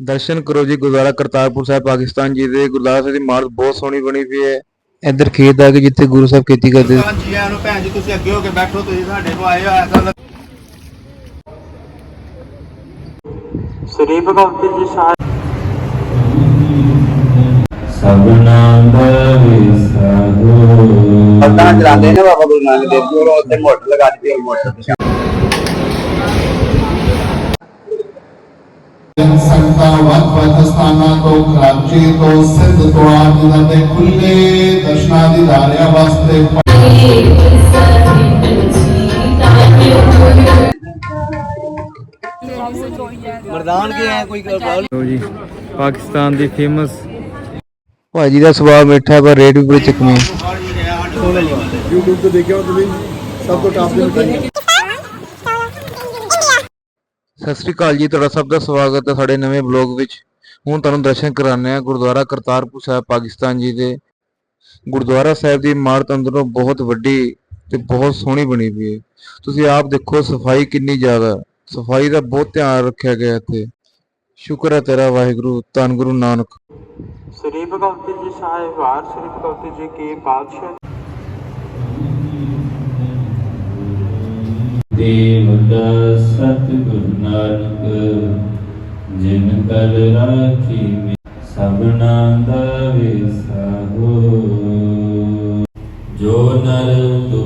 ਦਰਸ਼ਨ ਕਰੋ ਜੀ ਗੁਰਦੁਆਰਾ ਕਰਤਾਰਪੁਰ ਸਾਹਿਬ ਪਾਕਿਸਤਾਨ ਜੀ ਦੇ ਗੁਰਦੁਆਰਾ ਸਾਹਿਬ ਦੀ ਇਮਾਰਤ ਬਹੁਤ ਸੋਹਣੀ ਬਣੀ ਪਈ ਹੈ ਇੱਧਰ ਖੇਤ ਆ ਕੇ ਜਿੱਥੇ ਗੁਰੂ ਸਾਹਿਬ ਖੇਤੀ ਕਰਦੇ ਸੀ। ਹਾਂਜੀ ਆਇਆਂ ਨੂੰ ਭੈਣ ਜੀ ਤੁਸੀਂ ਅੱਗੇ ਹੋ ਕੇ ਬੈਠੋ ਤੁਸੀਂ ਸਾਡੇ ਕੋਲ ਆਏ ਹੋ ਐਸਾ ਸ੍ਰੀ ਭਗਵਤੀ ਜੀ ਸਾਹਿਬ ਸਭਨਾ ਦਾ ਵਿਸਾਹੋ ਪੱਤਾ ਚਲਾਉਂਦੇ ਨੇ ਬਾਬਾ ਗੁਰੂ ਨਾਨਕ ਦੇਵ ਜੀ ਉਹ ਉੱਤੇ ਮੋਟਰ ਲਗਾ ਦਿੱਤੀ ਉਹ ਮੋਟਰ ਤੇ ਸੰਤਾ ਵੱਖ ਵੱਖ ਸਥਾਨਾਂ ਤੋਂ ਕਰਾਚੀ ਤੋਂ ਸਿੰਧ ਤੋਂ ਆਦਿ ਦੇ ਖੁੱਲੇ ਦਰਸ਼ਨਾਂ ਦੀ ਧਾਰਿਆ ਵਾਸਤੇ ਮਰਦਾਨ ਕੀ ਹੈ? ਕੋਈ ਪ੍ਰੋਬਲਮ ਲਓ ਜੀ ਪਾਕਿਸਤਾਨ ਦੀ ਫੇਮਸ ਭਾਜੀ ਦਾ ਸੁਭਾਅ ਮਿੱਠਾ ਪਰ ਰੇਟ ਵੀ ਬੜੇ ਚੱਕਵੇਂ। YouTube ਤੇ ਦੇਖਿਆ ਤੁਸੀਂ ਸਭ ਤੋਂ ਟਾਪ ਦੀ ਮਿਠਾਈ ਸਤਿ ਸ੍ਰੀ ਅਕਾਲ ਜੀ, ਤੁਹਾਡਾ ਸਭ ਦਾ ਸਵਾਗਤ ਹੈ ਸਾਡੇ ਨਵੇਂ ਬਲੌਗ ਵਿੱਚ। ਹੁਣ ਤੁਹਾਨੂੰ ਦਰਸ਼ਨ ਕਰਾਉਂਦੇ ਆ ਗੁਰਦੁਆਰਾ ਕਰਤਾਰਪੁਰ ਸਾਹਿਬ, ਪਾਕਿਸਤਾਨ ਜੀ ਦੇ। ਗੁਰਦੁਆਰਾ ਸਾਹਿਬ ਦੀ ਇਮਾਰਤ ਅੰਦਰੋਂ ਬਹੁਤ ਵੱਡੀ ਤੇ ਬਹੁਤ ਸੋਹਣੀ ਬਣੀ ਪਈ ਹੈ। ਤੁਸੀਂ ਆਪ ਦੇਖੋ ਸਫ਼ਾਈ ਕਿੰਨੀ ਜ਼ਿਆਦਾ ਸਫ਼ਾਈ ਦਾ ਬਹੁਤ ਧਿਆਨ ਰੱਖਿਆ ਗਿਆ ਇੱਥੇ। ਸ਼ੁਕਰ ਹੈ ਤੇਰਾ ਵਾਹਿਗੁਰੂ, ਧੰਨ ਗੁਰੂ ਨਾਨਕ। ਸ੍ਰੀ ਭਗਵਤੀ ਜੀ ਸਾਹਿਬ ਵਾਰ ਸ੍ਰੀ ਭਗਵਤੀ ਜੀ ਕੀ ਪਾਤਸ਼ਾਹ ਦੇਵਤਾ ਸਤਿਗੁਰ ਨਾਨਕ ਜਿਨ ਕਰ ਰਾਖੀ ਮੇ ਸਭਨਾ ਦਾ ਵਿਸਾਹੋ ਜੋ ਨਰ ਦੁਖ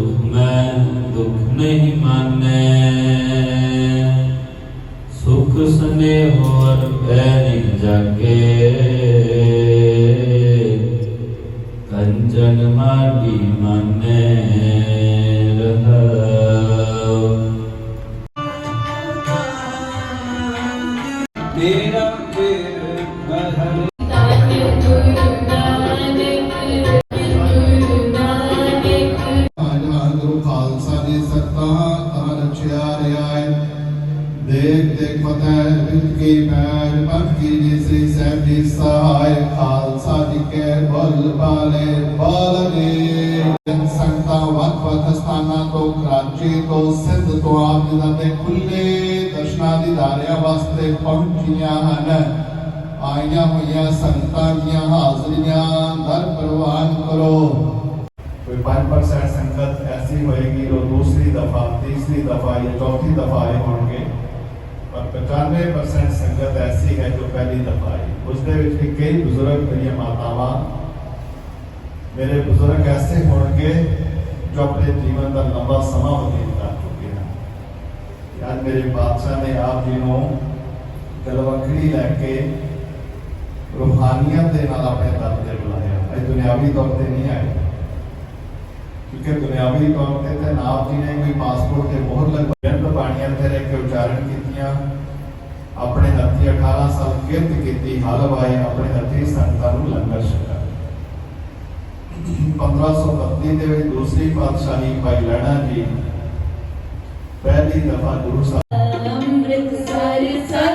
பேராக்கு ਤੋਂ ਕਰਾਚੀ ਤੋਂ ਸਿੰਧ ਤੋਂ ਆਦਿ ਦੇ ਖੁੱਲੇ ਦਰਸ਼ਨਾਂ ਦੀ ਧਾਰਿਆ ਵਾਸਤੇ ਪਹੁੰਚੀਆਂ ਹਨ ਆਈਆਂ ਹੋਈਆਂ ਸੰਗਤਾਂ ਦੀਆਂ ਹਾਜ਼ਰੀਆਂ ਦਰ ਪ੍ਰਵਾਨ ਕਰੋ कोई पाँच परसेंट संगत ऐसी होएगी जो दूसरी दफा तीसरी दफा या चौथी दफा आए होंगे और पचानवे परसेंट संगत ऐसी है जो पहली दफा आई उसके ਵਿੱਚ ਵੀ ਕਈ ਬਜ਼ੁਰਗ ਮੇਰੀਆਂ ਮਾਤਾਵਾਂ ਮੇਰੇ ਬਜ਼ੁਰਗ ਐਸੇ ਹੋਣਗੇ ਜੋ ਆਪਣੇ ਜੀਵਨ ਦਾ ਲੰਬਾ ਸਮਾਂ ਬਤੀਤ ਕਰ ਚੁੱਕੇ ਹਨ। ਅੱਜ ਮੇਰੇ ਬਾਦਸ਼ਾਹ ਨੇ ਆਪ ਜੀ ਨੂੰ ਗਲਵਕੜੀ ਲੈ ਕੇ ਰੂਹਾਨੀਅਤ ਦੇ ਨਾਲ ਆਪਣੇ ਦਰ ਤੇ ਬੁਲਾਇਆ। ਇਹ ਦੁਨਿਆਵੀ ਤੌਰ ਤੇ ਨਹੀਂ ਆਏ ਕਿਉਂਕਿ ਦੁਨਿਆਵੀ ਤੌਰ ਤੇ ਤੇ ਆਪ ਜੀ ਨੇ ਕੋਈ ਪਾਸਪੋਰਟ ਤੇ ਮੋਹਰ ਲਗਵਾਈ ਜਨਮ ਬਾਣੀਆਂ ਤੇ ਰਹਿ ਕੇ ਉਚਾਰਨ ਕੀਤੀਆਂ। ਆਪਣੇ ਹੱਥੀ 18 ਸਾਲ ਕਿਰਤ ਕੀਤੀ। ਹਲ ਵਾਏ ਆਪਣੇ ਹੱਥੀ ਸੰਤਾਂ ਨੂੰ ਲੰਗਰ ਛਕਾਇਆ 1532 ਦੇ ਵਿੱਚ ਦੂਸਰੀ ਪਾਤਸ਼ਾਹੀ ਭਾਈ ਲਹਿਣਾ ਜੀ ਪਹਿਲੀ ਦਫਾ ਗੁਰੂ ਸਾਹਿਬ ਅੰਮ੍ਰਿਤਸਰ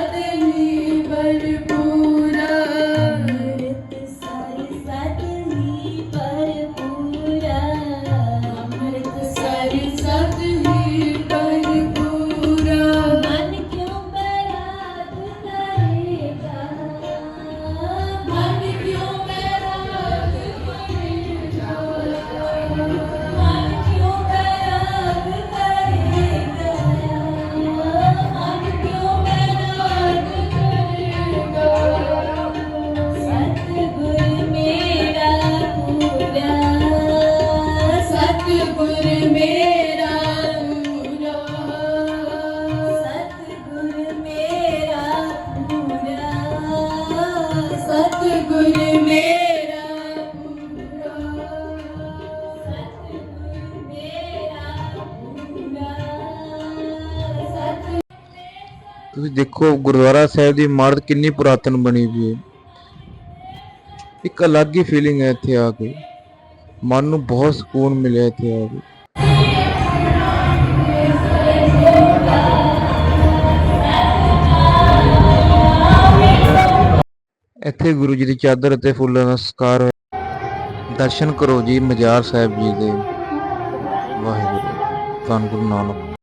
ਤੁਸੀਂ ਦੇਖੋ ਗੁਰਦੁਆਰਾ ਸਾਹਿਬ ਦੀ ਇਮਾਰਤ ਕਿੰਨੀ ਪੁਰਾਤਨ ਬਣੀ ਪਈ ਹੈ। ਇੱਕ ਅਲੱਗ ਹੀ ਫੀਲਿੰਗ ਹੈ ਇੱਥੇ ਆ ਕੇ। ਮਨ ਨੂੰ ਬਹੁਤ ਸਕੂਨ ਮਿਲਿਆ ਇੱਥੇ ਆ ਕੇ। ਇੱਥੇ ਗੁਰੂ ਜੀ ਦੀ ਚਾਦਰ ਅਤੇ ਫੁੱਲਾਂ ਦਾ ਸਤਿਕਾਰ ਦਰਸ਼ਨ ਕਰੋ ਜੀ ਮਜਾਰ ਸਾਹਿਬ ਜੀ ਦੇ। ਵਾਹਿਗੁਰੂ। ਧੰਨ ਗੁਰੂ ਨਾਨਕ।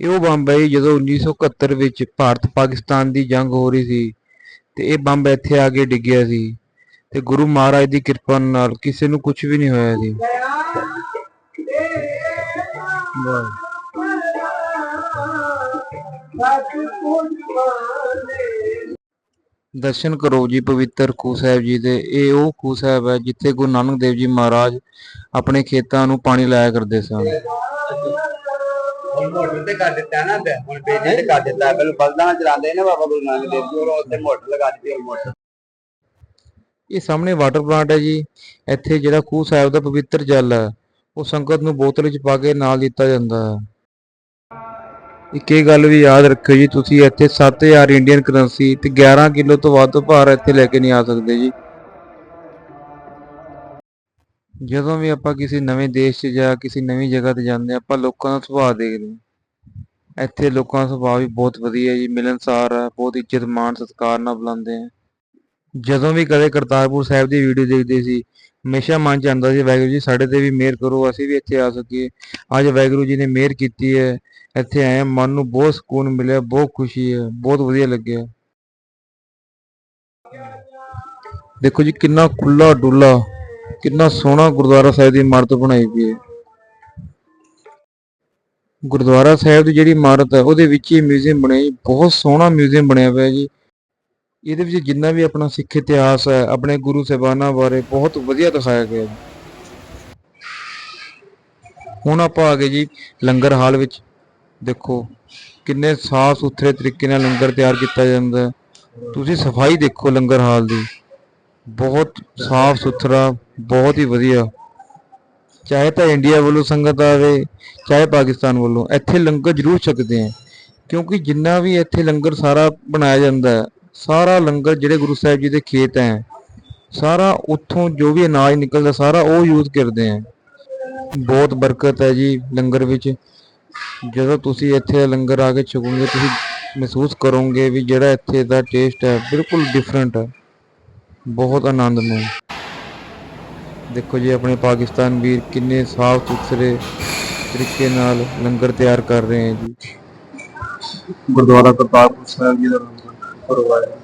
ਇਹ ਉਹ ਬੰਬ ਹੈ ਜੀ ਜਦੋਂ 1971 ਵਿੱਚ ਭਾਰਤ ਪਾਕਿਸਤਾਨ ਦੀ ਜੰਗ ਹੋ ਰਹੀ ਸੀ ਤੇ ਇਹ ਬੰਬ ਇੱਥੇ ਆ ਕੇ ਡਿੱਗਿਆ ਸੀ ਤੇ ਗੁਰੂ ਮਹਾਰਾਜ ਦੀ ਕਿਰਪਾ ਨਾਲ ਕਿਸੇ ਨੂੰ ਕੁਝ ਵੀ ਨਹੀਂ ਹੋਇਆ ਸੀ ਵਾਹ। ਦਰਸ਼ਨ ਕਰੋ ਜੀ ਪਵਿੱਤਰ ਖੂਹ ਸਾਹਿਬ ਜੀ ਦੇ। ਇਹ ਉਹ ਖੂਹ ਸਾਹਿਬ ਹੈ ਜਿੱਥੇ ਗੁਰੂ ਨਾਨਕ ਦੇਵ ਜੀ ਮਹਾਰਾਜ ਆਪਣੇ ਖੇਤਾਂ ਨੂੰ ਪਾਣੀ ਲਾਇਆ ਕਰਦੇ ਸਨ। ਹੁਣ ਮੋਟਰ ਤੇ ਕਰ ਦਿੱਤਾ ਨਾ ਤੇ ਹੁਣ ਬੇਨੇ ਤੇ ਕਰ ਦਿੱਤਾ। ਪਹਿਲਾਂ ਬਲਦਾਂ ਨਾਲ ਚਲਾਉਂਦੇ ਨੇ ਬਾਬਾ ਗੁਰੂ ਨਾਨਕ ਦੇਵ ਜੀ ਉਹ ਉੱਥੇ ਮੋਟਰ ਲਗਾ ਦਿੱਤੀ ਹੁਣ ਮੋਟਰ। ਇਹ ਸਾਹਮਣੇ ਵਾਟਰ ਪਲਾਂਟ ਹੈ ਜੀ। ਇੱਥੇ ਜਿਹੜਾ ਖੂਹ ਸਾਹਿਬ ਦਾ ਪਵਿੱਤਰ ਜਲ ਹੈ ਉਹ ਸੰਗਤ ਨੂੰ ਬੋਤਲ ਵਿੱਚ ਪਾ ਕੇ ਨਾਲ ਦਿੱਤਾ ਜਾਂਦਾ ਹੈ। ਇੱਕ ਇਹ ਗੱਲ ਵੀ ਯਾਦ ਰੱਖਿਓ ਜੀ, ਤੁਸੀਂ ਇੱਥੇ 7000 ਇੰਡੀਅਨ ਕਰੰਸੀ ਤੇ 11 ਕਿਲੋ ਤੋਂ ਵੱਧ ਭਾਰ ਇੱਥੇ ਲੈ ਕੇ ਨਹੀਂ ਆ ਸਕਦੇ ਜੀ। ਜਦੋਂ ਵੀ ਆਪਾਂ ਕਿਸੇ ਨਵੇਂ ਦੇਸ਼ 'ਚ ਜਾਂ ਕਿਸੇ ਨਵੀਂ ਜਗ੍ਹਾ ਤੇ ਜਾਂਦੇ ਹਾਂ, ਆਪਾਂ ਲੋਕਾਂ ਦਾ ਸੁਭਾਅ ਦੇਖਦੇ ਹਾਂ। ਇੱਥੇ ਲੋਕਾਂ ਦਾ ਸੁਭਾਅ ਵੀ ਬਹੁਤ ਵਧੀਆ ਜੀ, ਮਿਲਣਸਾਰ ਹੈ, ਬਹੁਤ ਇੱਜ਼ਤ ਮਾਣ ਸਤਿਕਾਰ ਨਾਲ ਬੁਲਾਉਂਦੇ ਆ ਜਦੋਂ ਵੀ ਕਦੇ ਕਰਤਾਰਪੁਰ ਸਾਹਿਬ ਦੀ ਵੀਡੀਓ ਦੇਖਦੇ ਸੀ ਹਮੇਸ਼ਾ ਮਨ ਚ ਆਉਂਦਾ ਸੀ ਵਾਹਿਗੁਰੂ ਜੀ ਸਾਡੇ ਤੇ ਵੀ ਮਿਹਰ ਕਰੋ ਅਸੀਂ ਵੀ ਇੱਥੇ ਆ ਸਕੀਏ। ਅੱਜ ਵਾਹਿਗੁਰੂ ਜੀ ਨੇ ਮਿਹਰ ਕੀਤੀ ਹੈ ਇੱਥੇ ਆਏ ਹਾਂ, ਮਨ ਨੂੰ ਬਹੁਤ ਸਕੂਨ ਮਿਲਿਆ ਬਹੁਤ ਖੁਸ਼ੀ ਹੈ ਬਹੁਤ ਵਧੀਆ ਲੱਗਿਆ। ਦੇਖੋ ਜੀ ਕਿੰਨਾ ਖੁੱਲਾ ਡੁੱਲਾ ਕਿੰਨਾ ਸੋਹਣਾ ਗੁਰਦੁਆਰਾ ਸਾਹਿਬ ਦੀ ਇਮਾਰਤ ਬਣਾਈ ਗਈ ਹੈ। ਗੁਰਦੁਆਰਾ ਸਾਹਿਬ ਦੀ ਜਿਹੜੀ ਇਮਾਰਤ ਹੈ ਉਹਦੇ ਵਿੱਚ ਹੀ ਮਿਊਜ਼ੀਅਮ ਬਣਿਆ ਜੀ ਬਹੁਤ ਸੋਹਣਾ ਮਿਊਜ਼ੀਅਮ ਬਣਿਆ ਹੋਇਆ ਜੀ। ਇਹਦੇ ਵਿੱਚ ਜਿੰਨਾ ਵੀ ਆਪਣਾ ਸਿੱਖ ਇਤਿਹਾਸ ਹੈ, ਆਪਣੇ ਗੁਰੂ ਸਾਹਿਬਾਨਾਂ ਬਾਰੇ ਬਹੁਤ ਵਧੀਆ ਦਿਖਾਇਆ ਗਿਆ ਹੈ ਹੁਣ ਆਪਾਂ ਆ ਗਏ ਜੀ ਲੰਗਰ ਹਾਲ ਵਿੱਚ। ਦੇਖੋ ਕਿੰਨੇ ਸਾਫ਼ ਸੁਥਰੇ ਤਰੀਕੇ ਨਾਲ ਲੰਗਰ ਤਿਆਰ ਕੀਤਾ ਜਾਂਦਾ ਤੁਸੀਂ ਸਫ਼ਾਈ ਦੇਖੋ ਲੰਗਰ ਹਾਲ ਦੀ। ਬਹੁਤ ਸਾਫ਼ ਸੁਥਰਾ, ਬਹੁਤ ਹੀ ਵਧੀਆ। ਚਾਹੇ ਤਾਂ ਇੰਡੀਆ ਵੱਲੋਂ ਸੰਗਤ ਆਵੇ, ਚਾਹੇ ਪਾਕਿਸਤਾਨ ਵੱਲੋਂ, ਇੱਥੇ ਲੰਗਰ ਜ਼ਰੂਰ ਛਕਦੇ ਆ। ਕਿਉਂਕਿ ਜਿੰਨਾ ਵੀ ਇੱਥੇ ਲੰਗਰ ਸਾਰਾ ਬਣਾਇਆ ਜਾਂਦਾ ਹੈ ਸਾਰਾ ਲੰਗਰ ਜਿਹੜੇ ਗੁਰੂ ਸਾਹਿਬ ਜੀ ਦੇ ਖੇਤ ਹੈ, ਸਾਰਾ ਉੱਥੋਂ ਜੋ ਵੀ ਅਨਾਜ ਨਿਕਲਦਾ, ਸਾਰਾ ਉਹ ਯੂਜ਼ ਕਰਦੇ ਆ ਬਹੁਤ ਬਰਕਤ ਹੈ ਜੀ ਲੰਗਰ ਵਿੱਚ। ਜਦੋਂ ਤੁਸੀਂ ਇੱਥੇ ਲੰਗਰ ਆ ਕੇ ਛਕੋਗੇ, ਤੁਸੀਂ ਮਹਿਸੂਸ ਕਰੋਗੇ ਵੀ ਜਿਹੜਾ ਇੱਥੇ ਦਾ ਟੇਸਟ ਹੈ, ਬਿਲਕੁਲ ਡਿਫਰੈਂਟ ਹੈ। ਬਹੁਤ ਆਨੰਦ ਆਨੰਦਮਈ। ਦੇਖੋ ਜੀ, ਆਪਣੇ ਪਾਕਿਸਤਾਨ ਵੀਰ ਕਿੰਨੇ ਸਾਫ਼ ਸੁਥਰੇ ਤਰੀਕੇ ਨਾਲ ਲੰਗਰ ਤਿਆਰ ਕਰ ਰਹੇ ਹੈ ਜੀ। ਗੁਰਦੁਆਰਾ ਕਰਤਾਰਪੁਰ ਸਾਹਿਬ ਜੀ ਦਾ ਲੰਗਰ। ਕਰਵਾਇਆ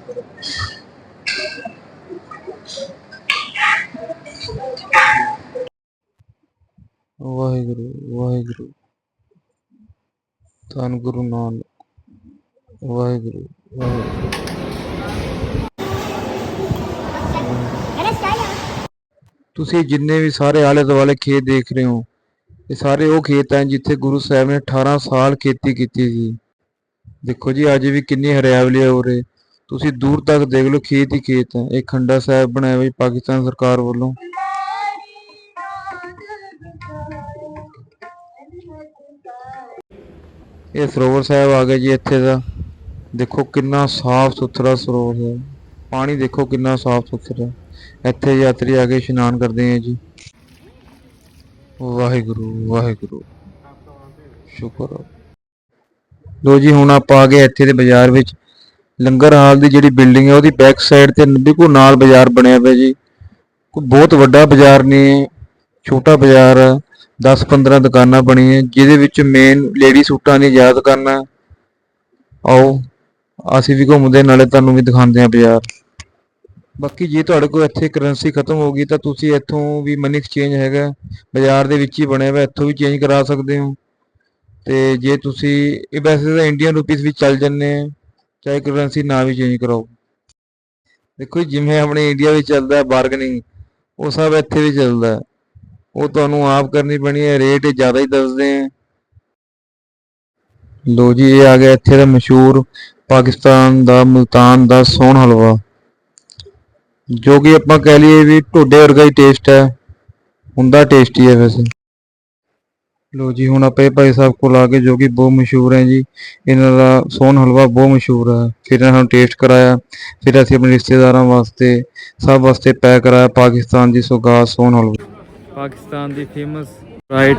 ਵਾਹਿਗੁਰੂ ਵਾਹਿਗੁਰੂ। ਧੰਨ ਗੁਰੂ ਨਾਨਕ। ਵਾਹਿਗੁਰੂ ਵਾਹਿਗੁਰੂ। ਤੁਸੀਂ ਜਿੰਨੇ ਵੀ ਸਾਰੇ ਆਲੇ ਦੁਆਲੇ ਖੇਤ ਦੇਖ ਰਹੇ ਹੋ, ਇਹ ਸਾਰੇ ਉਹ ਖੇਤ ਹੈ ਜਿੱਥੇ ਗੁਰੂ ਸਾਹਿਬ ਨੇ 18 ਸਾਲ ਖੇਤੀ ਕੀਤੀ ਸੀ। ਦੇਖੋ ਜੀ, ਅੱਜ ਵੀ ਕਿੰਨੀ ਹਰਿਆਵਲੀ ਹੋ ਉਰੇ ਤੁਸੀਂ ਦੂਰ ਤੱਕ ਦੇਖ ਲਓ ਖੇਤ ਹੀ ਖੇਤ ਹੈ। ਇਹ ਖੰਡਾ ਸਾਹਿਬ ਬਣਾਇਆ ਹੋਇਆ ਪਾਕਿਸਤਾਨ ਸਰਕਾਰ ਵੱਲੋਂ। ਇਹ ਸਰੋਵਰ ਸਾਹਿਬ ਆ ਗਿਆ ਜੀ ਇੱਥੇ ਦਾ। ਦੇਖੋ ਕਿੰਨਾ ਸਾਫ਼ ਸੁਥਰਾ ਸਰੋਵਰ ਹੈ। ਪਾਣੀ ਦੇਖੋ ਕਿੰਨਾ ਸਾਫ਼ ਸੁਥਰਾ ਇੱਥੇ ਯਾਤਰੀ ਆ ਕੇ ਇਸ਼ਨਾਨ ਕਰਦੇ ਆ ਜੀ। ਵਾਹਿਗੁਰੂ ਵਾਹਿਗੁਰੂ। ਸ਼ੁਕਰ ਹੈ। ਲੋ ਜੀ, ਹੁਣ ਆਪਾਂ ਆ ਗਏ ਇੱਥੇ ਦੇ ਬਾਜ਼ਾਰ ਵਿੱਚ। ਲੰਗਰ ਹਾਲ ਦੀ ਜਿਹੜੀ ਬਿਲਡਿੰਗ ਹੈ, ਉਹਦੀ ਬੈਕ ਸਾਈਡ ਤੇ ਬਿਲਕੁਲ ਨਾਲ ਬਾਜ਼ਾਰ ਬਣਿਆ ਪਿਆ ਜੀ। ਕੋਈ ਬਹੁਤ ਵੱਡਾ ਬਾਜ਼ਾਰ ਨਹੀਂ ਛੋਟਾ ਬਾਜ਼ਾਰ ਹੈ 10-15 ਦੁਕਾਨਾਂ ਬਣੀਆਂ, ਜਿਹਦੇ ਵਿੱਚ ਮੇਨ ਲੇਡੀ ਸੂਟਾਂ ਦੀ ਜ਼ਿਆਦਾ ਦੁਕਾਨਾਂ ਆਓ, ਅਸੀਂ ਵੀ ਘੁੰਮਦੇ, ਨਾਲੇ ਤੁਹਾਨੂੰ ਵੀ ਦਿਖਾਉਂਦੇ ਹਾਂ ਬਾਜ਼ਾਰ। ਬਾਕੀ ਜੇ ਤੁਹਾਡੇ ਕੋਲ ਇੱਥੇ ਕਰੰਸੀ ਖਤਮ ਹੋ ਗਈ, ਤਾਂ ਤੁਸੀਂ ਇੱਥੋਂ ਵੀ ਮਨੀ ਐਕਸਚੇਂਜ ਹੈਗਾ ਬਾਜ਼ਾਰ ਦੇ ਵਿੱਚ ਹੀ ਬਣਿਆ ਹੋਇਆ ਇੱਥੋਂ ਵੀ ਚੇਂਜ ਕਰਾ ਸਕਦੇ ਹੋ। ਤੇ ਜੇ ਤੁਸੀਂ, ਇਹ ਵੈਸੇ ਤਾਂ ਇੰਡੀਅਨ ਰੁਪੀਸ ਵੀ ਚੱਲ ਜੰਨੇ ਆ। ਚਾਹੇ ਕਰੰਸੀ ਨਾ ਵੀ ਚੇਂਜ ਕਰਾਓ। ਦੇਖੋ ਜੀ, ਜਿਵੇਂ ਆਪਣੇ ਇੰਡੀਆ ਵਿੱਚ ਚੱਲਦਾ ਬਾਰਗਨਿੰਗ ਉਹ ਸਭ ਇੱਥੇ ਵੀ ਚੱਲਦਾ ਉਹ ਤੁਹਾਨੂੰ ਆਪ ਕਰਨੀ ਪੈਣੀ ਹੈ ਰੇਟ ਜ਼ਿਆਦਾ ਹੀ ਦੱਸਦੇ ਆ ਲੋ ਜੀ ਇਹ ਆ ਗਿਆ ਇੱਥੇ ਦਾ ਮਸ਼ਹੂਰ ਪਾਕਿਸਤਾਨ ਦਾ ਮੁਲਤਾਨ ਦਾ ਸੋਹਣ ਹਲਵਾ ਜੋ ਕਿ ਆਪਾਂ ਕਹਿ ਲਈਏ ਵੀ ਢੋਡੇ ਵਰਗਾ ਹੀ ਟੇਸਟ ਹੈ। ਹੁੰਦਾ ਟੇਸਟੀ ਹੈ ਵੈਸੇ। ਲੋ ਜੀ ਹੁਣ ਆਪਾਂ ਭਾਈ ਸਾਹਿਬ ਕੋਲ ਆ ਗਏ ਜੋ ਕਿ ਬਹੁਤ ਮਸ਼ਹੂਰ ਹੈ ਜੀ। ਇਹਨਾਂ ਦਾ ਸੋਹਣ ਹਲਵਾ ਬਹੁਤ ਮਸ਼ਹੂਰ ਹੈ। ਫਿਰ ਇਹਨਾਂ ਨੂੰ ਟੇਸਟ ਕਰਾਇਆ। ਫਿਰ ਅਸੀਂ ਆਪਣੇ ਰਿਸ਼ਤੇਦਾਰਾਂ ਵਾਸਤੇ ਸਭ ਵਾਸਤੇ ਪੈਕ ਕਰਾਇਆ। ਪਾਕਿਸਤਾਨ ਦੀ ਸੁਗਾਤ ਸੋਹਣ ਹਲਵਾ। ਪਾਕਿਸਤਾਨ ਦੀ ਫੇਮਸ ਰਾਈਟ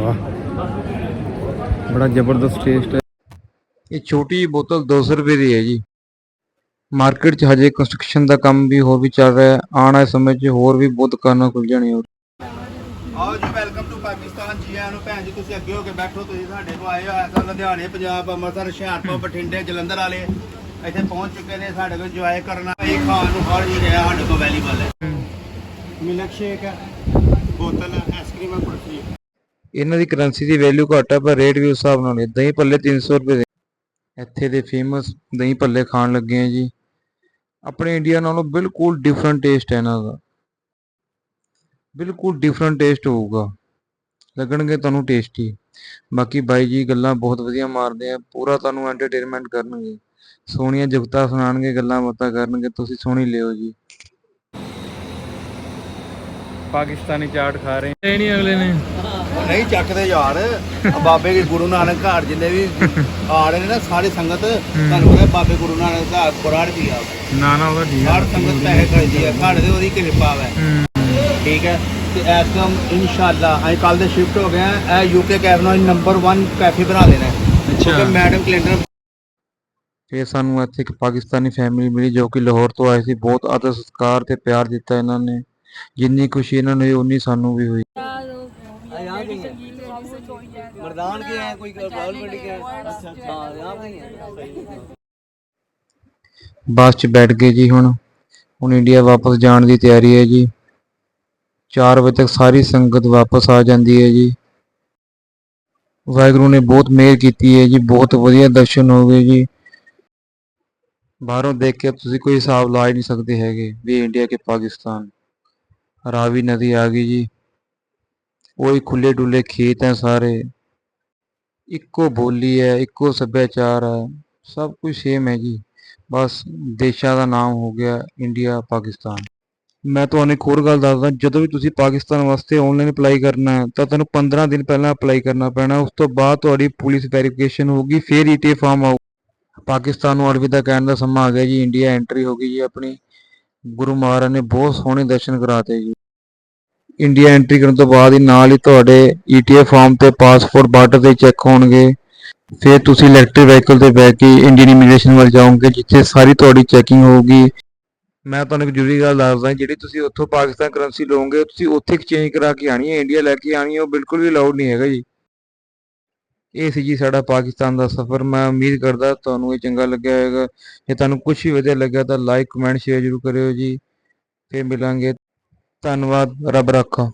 ਵਾਹ ਬੜਾ ਜ਼ਬਰਦਸਤ ਟੇਸਟ ਹੈ। ਇਹ ਛੋਟੀ ਬੋਤਲ 200 ਰੁਪਏ ਦੀ ਹੈ ਜੀ। ਮਾਰਕੀਟ 'ਚ ਹਜੇ ਕੰਸਟਰਕਸ਼ਨ ਦਾ ਕੰਮ ਵੀ ਹੋਰ ਵੀ ਚੱਲ ਰਿਹਾ ਹੈ। ਆਉਣ ਵਾਲੇ ਸਮੇਂ 'ਚ ਹੋਰ ਵੀ ਬਹੁਤ ਦੁਕਾਨਾਂ ਖੁੱਲ ਜਾਣੀਆਂ। ਆਓ ਜੀ ਵੈਲਕਮ ਟੂ ਪਾਕਿਸਤਾਨ। ਜੀ ਆਇਆਂ ਨੂੰ ਭੈਣ ਜੀ ਤੁਸੀਂ ਅੱਗੇ ਹੋ ਕੇ ਬੈਠੋ ਤੁਸੀਂ ਸਾਡੇ ਕੋਲ ਆਏ ਹੋ। ਐਸਾ ਲੁਧਿਆਣੇ ਪੰਜਾਬ ਅੰਮ੍ਰਿਤਸਰ ਹੁਸ਼ਿਆਰਪੁਰ ਬਠਿੰਡੇ ਜਲੰਧਰ ਵਾਲੇ। ਇੱਥੇ ਪਹੁੰਚ ਚੁੱਕੇ ਨੇ ਸਾਡੇ ਕੋਲ ਇੰਜੋਏ ਕਰਨਾ ਇਹ ਖਾਣ ਨੂੰ ਹਰ ਹੈ ਸਾਡੇ ਕੋਲ ਅਵੇਲੇਬਲ ਹੈ। ਮਿਲਕ ਸ਼ੇਕ ਹੈ ਬੋਤਲ ਆਈਸਕ੍ਰੀਮ ਹੈ ਕੁਲਫੀ ਇਹਨਾਂ ਦੀ ਕਰੰਸੀ ਦੀ ਵੈਲਿਊ ਘੱਟ ਹੈ ਪਰ ਰੇਟ ਵੀ ਉਸ ਹਿਸਾਬ ਨਾਲ ਹੈ ਦਹੀਂ ਭੱਲੇ 300 ਰੁਪਏ ਦੇ। ਇੱਥੇ ਦੇ ਫੇਮਸ ਦਹੀਂ ਭੱਲੇ ਖਾਣ ਲੱਗੇ ਆ ਜੀ। ਆਪਣੇ ਇੰਡੀਆ ਨਾਲੋਂ ਬਿਲਕੁਲ ਡਿਫਰੈਂਟ ਟੇਸਟ ਹੈ ਇਹਨਾਂ ਦਾ। ਬਿਲਕੁਲ ਡਿਫਰੈਂਟ ਟੇਸਟ ਹੋਊਗਾ। ਲੱਗਣਗੇ ਤੁਹਾਨੂੰ ਟੇਸਟੀ ਬਾਕੀ ਬਾਈ ਜੀ ਗੱਲਾਂ ਬਹੁਤ ਵਧੀਆ ਮਾਰਦੇ ਆ। ਪੂਰਾ ਤੁਹਾਨੂੰ ਐਂਟਰਟੇਨਮੈਂਟ ਕਰਨਗੇ। ਸੋਹਣੀਆਂ ਜਗਤਾਂ ਸੁਣਾਉਣਗੇ, ਗੱਲਾਂ ਬਾਤਾਂ ਕਰਨਗੇ। ਤੁਸੀਂ ਸੋਹਣੀ ਲਿਓ ਜੀ। ਪਾਕਿਸਤਾਨੀ ਚਾਟ ਖਾ ਰਹੇ ਨਹੀਂ ਅਗਲੇ ਨੇ। ਨਹੀਂ ਚੱਕਦੇ ਯਾਰ। ਆਹ ਬਾਬੇ ਦੇ ਗੁਰੂ ਨਾਨਕ ਘਰ ਜਿੰਨੇ ਵੀ ਆ ਰਹੇ ਨੇ ਨਾ ਸਾਰੀ ਸੰਗਤ ਤੁਹਾਨੂੰ ਪਤਾ ਬਾਬੇ ਗੁਰੂ ਨਾਨਕ ਘਰ ਬੜਾ ਰੁਪਿਆ ਨਾ ਨਾ ਉਹਦਾ ਠੀਕ ਹਰ ਸੰਗਤ ਪੈਸੇ ਖਰਚਦੀ ਹੈ ਸਾਡੇ ਤੇ ਉਹਦੀ ਕਿਰਪਾ ਹੈ। ਠੀਕ ਹੈ? ਤੇ ਇਸ ਇਨਸ਼ਾਅੱਲਾ ਅਸੀਂ ਕੱਲ ਦੇ ਸ਼ਿਫਟ ਹੋ ਗਏ ਆ। ਇਹ ਯੂਕੇ ਕੈਫੇ ਨੰਬਰ 1 ਕੈਫੇ ਬਣਾ ਦੇਣਾ। ਹੈ ਕਿਉਂਕਿ ਮੈਡਮ ਕੈਲੰਡਰ ਫਿਰ ਸਾਨੂੰ ਇੱਥੇ ਇੱਕ ਪਾਕਿਸਤਾਨੀ ਫੈਮਿਲੀ ਮਿਲੀ ਜੋ ਕਿ ਲਾਹੌਰ ਤੋਂ ਆਈ ਸੀ। ਬਹੁਤ ਆਦਰ ਸਤਿਕਾਰ ਤੇ ਪਿਆਰ ਦਿੱਤਾ ਇਹਨਾਂ ਨੇ। ਜਿੰਨੀ ਖੁਸ਼ੀ ਇਹਨਾਂ ਨੂੰ ਹੋਈ ਉਨੀ ਸਾਨੂੰ ਵੀ ਹੋਈ। मर्दान के हैं कोई रावलपिंडी के हैं अच्छा अच्छा हाँ यहाँ पे ही हैं ਬੱਸ 'ਚ ਬੈਠ ਗਏ ਜੀ ਹੁਣ ਹੁਣ ਇੰਡੀਆ ਵਾਪਸ ਜਾਣ ਦੀ ਤਿਆਰੀ ਹੈ ਜੀ 4 ਵਜੇ ਤੱਕ ਸਾਰੀ ਸੰਗਤ ਵਾਪਸ ਆ ਜਾਂਦੀ ਹੈ ਜੀ ਵਾਹਿਗੁਰੂ ਨੇ ਬਹੁਤ ਮਿਹਰ ਕੀਤੀ ਹੈ ਜੀ ਬਹੁਤ ਵਧੀਆ ਦਰਸ਼ਨ ਹੋ ਗਏ ਜੀ ਬਾਹਰੋਂ ਦੇਖ ਕੇ ਤੁਸੀਂ ਕੋਈ ਹਿਸਾਬ ਲਾ ਹੀ ਨਹੀਂ ਸਕਦੇ ਹੈਗੇ ਵੀ ਇਹ ਇੰਡੀਆ ਕੇ ਪਾਕਿਸਤਾਨ ਰਾਵੀ ਨਦੀ ਆ ਗਈ ਜੀ ਉਹੀ ਖੁੱਲੇ ਡੁੱਲੇ ਖੇਤ ਹੈ ਸਾਰੇ। ਇੱਕੋ ਬੋਲੀ ਹੈ, ਇੱਕੋ ਸੱਭਿਆਚਾਰ ਹੈ, ਸਭ ਕੁਝ ਸੇਮ ਹੈ ਜੀ। ਬਸ ਦੇਸ਼ਾਂ ਦਾ ਨਾਮ ਹੋ ਗਿਆ ਇੰਡੀਆ ਪਾਕਿਸਤਾਨ ਮੈਂ ਤੁਹਾਨੂੰ ਇੱਕ ਹੋਰ ਗੱਲ ਦੱਸਦਾ, ਜਦੋਂ ਵੀ ਤੁਸੀਂ ਪਾਕਿਸਤਾਨ ਵਾਸਤੇ ਆਨਲਾਈਨ ਅਪਲਾਈ ਕਰਨਾ ਹੈ, ਤਾਂ ਤੁਹਾਨੂੰ 15 ਦਿਨ ਪਹਿਲਾਂ ਅਪਲਾਈ ਕਰਨਾ ਪੈਣਾ, ਉਸ ਤੋਂ ਬਾਅਦ ਤੁਹਾਡੀ ਪੁਲਿਸ ਵੈਰੀਫਿਕੇਸ਼ਨ ਹੋਊਗੀ, ਫਿਰ ਈਟੀ ਫਾਰਮ ਆਊ। ਪਾਕਿਸਤਾਨ ਨੂੰ ਅਲਵਿਦਾ ਕਹਿਣ ਦਾ ਸਮਾਂ ਆ ਗਿਆ ਜੀ ਇੰਡੀਆ ਐਂਟਰੀ ਹੋ ਗਈ ਜੀ ਆਪਣੀ। ਗੁਰੂ ਮਹਾਰਾਜ ਨੇ ਬਹੁਤ ਸੋਹਣੇ ਦਰਸ਼ਨ ਕਰਾਤੇ ਜੀ। ਇੰਡੀਆ ਐਂਟਰੀ ਕਰਨ ਤੋਂ ਬਾਅਦ ਹੀ ਨਾਲ ਹੀ ਤੁਹਾਡੇ ਈਟੀਏ ਫਾਰਮ ਤੇ ਪਾਸਪੋਰਟ ਬਾਰਡਰ ਤੇ ਚੈੱਕ ਹੋਣਗੇ। ਫਿਰ ਤੁਸੀਂ ਇਲੈਕਟ੍ਰਿਕ ਵਹੀਕਲ ਤੇ ਬਹਿ ਕੇ ਇੰਡੀਅਨ ਇਮੀਗ੍ਰੇਸ਼ਨ ਵੱਲ ਜਾਓਗੇ, ਜਿੱਥੇ ਸਾਰੀ ਤੁਹਾਡੀ ਚੈਕਿੰਗ ਹੋਊਗੀ। ਮੈਂ ਤੁਹਾਨੂੰ ਇੱਕ ਜ਼ਰੂਰੀ ਗੱਲ ਦੱਸਦਾ, ਜਿਹੜੀ ਤੁਸੀਂ ਉੱਥੋਂ ਪਾਕਿਸਤਾਨ ਕਰੰਸੀ ਲਓਗੇ, ਤੁਸੀਂ ਉੱਥੇ ਐਕਸਚੇਂਜ ਕਰਾ ਕੇ ਆਣੀ ਹੈ ਇੰਡੀਆ ਲੈ ਕੇ ਆਣੀ ਹੈ, ਉਹ ਬਿਲਕੁਲ ਵੀ ਅਲਾਉਡ ਨਹੀਂ ਹੈਗਾ ਜੀ। ਇਹ ਸੀ ਜੀ ਸਾਡਾ ਪਾਕਿਸਤਾਨ ਦਾ ਸਫ਼ਰ। ਮੈਂ ਉਮੀਦ ਕਰਦਾ ਤੁਹਾਨੂੰ ਇਹ ਚੰਗਾ ਲੱਗਿਆ ਹੋਵੇਗਾ। ਜੇ ਤੁਹਾਨੂੰ ਕੁਝ ਵੀ ਵਧੀਆ ਲੱਗਿਆ ਤਾਂ ਲਾਈਕ ਕਮੈਂਟ ਸ਼ੇਅਰ ਜ਼ਰੂਰ ਕਰਿਓ ਜੀ। ਫਿਰ ਮਿਲਾਂਗੇ। ਧੰਨਵਾਦ ਰੱਬ ਰੱਖਾ।